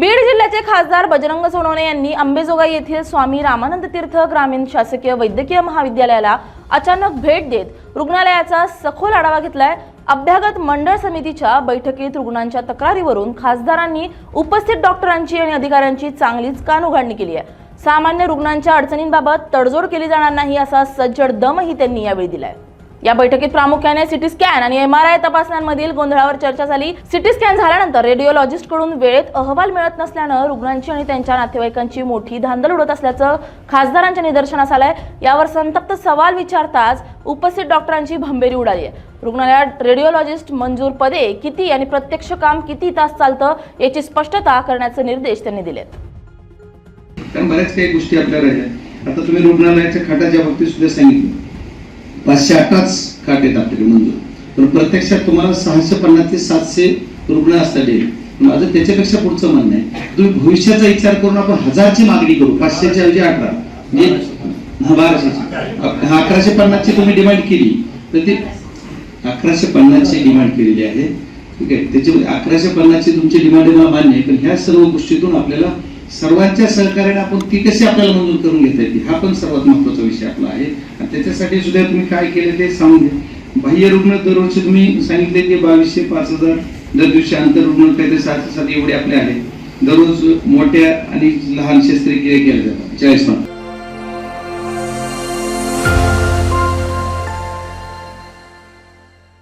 बीड जिल्ह्याचे खासदार बजरंग सोनवणे यांनी अंबेजोगाई येथील स्वामी रामानंद तीर्थ ग्रामीण शासकीय वैद्यकीय महाविद्यालयाला अचानक भेट देत रुग्णालयाचा सखोल आढावा घेतलाय. अभ्यागत मंडळ समितीच्या बैठकीत रुग्णांच्या तक्रारीवरून खासदारांनी उपस्थित डॉक्टरांची आणि अधिकाऱ्यांची चांगलीच कानउघाडणी केली आहे. सामान्य रुग्णांच्या अडचणींबाबत तडजोड केली जाणार नाही असा सज्जड दमही त्यांनी यावेळी दिलाय. या बैठकीत प्रामुख्याने सिटी स्कॅन आणि एम आर आय तपासण्यांमधील गोंधळावर चर्चा झाली. सिटी स्कॅन झाल्यानंतर रेडिओलॉजिस्टकडून वेळेत अहवाल मिळत नसल्यानं रुग्णांची आणि त्यांच्या नातेवाईकांची मोठी धांदल उडत असल्याचं खासदारांच्या निदर्शनास आलंय. यावर संतप्त सवाल विचारताच उपस्थित डॉक्टरांची भंबेरी उडाली आहे. रुग्णालयात रेडिओलॉजिस्ट मंजूर पदे किती आणि प्रत्यक्ष काम किती तास चालतं याची स्पष्टता करण्याचे निर्देश त्यांनी दिलेत. बऱ्याच काही गोष्टी आपल्या राहिल्या आता तुम्ही रुग्णालयाच्या खाटाच्या बाबतीत सुद्धा सांगितलं. पाचशे अठराच खाट आहेत आपल्याकडे मंजूर. पण प्रत्यक्षात तुम्हाला सहाशे पन्नास ते सातशे रुग्ण असतात माझं त्याच्यापेक्षा पुढचं म्हणणं आहे तुम्ही भविष्याचा विचार करून आपण हजारची मागणी करू पाचशेच्या ऐवजी अठरा. म्हणजे बाराशेची. अकराशे पन्नासची तुम्ही डिमांड केली तर ते अकराशे पन्नासची डिमांड केलेली आहे. ठीक आहे? त्याच्यामध्ये अकराशे पन्नासची तुमची डिमांड मला मान्य आहे पण ह्या सर्व गोष्टीतून आपल्याला सर्वांच्या सहकार्याने आपण ती कशी आपल्याला मंजूर करून घेता येते हा पण सर्वात महत्त्वाचा विषय आपला आहे. आणि त्याच्यासाठी सुद्धा तुम्ही काय केले ते सांगून द्या. बाह्य रुग्ण दरवर्षी तुम्ही सांगितले की बावीसशे पाच हजार दर दिवशी आंतररुग्ण काहीतरी सात सात एवढे आपले आहेत. दररोज मोठ्या आणि लहान शस्त्रक्रिया केल्या जातात. चाळीस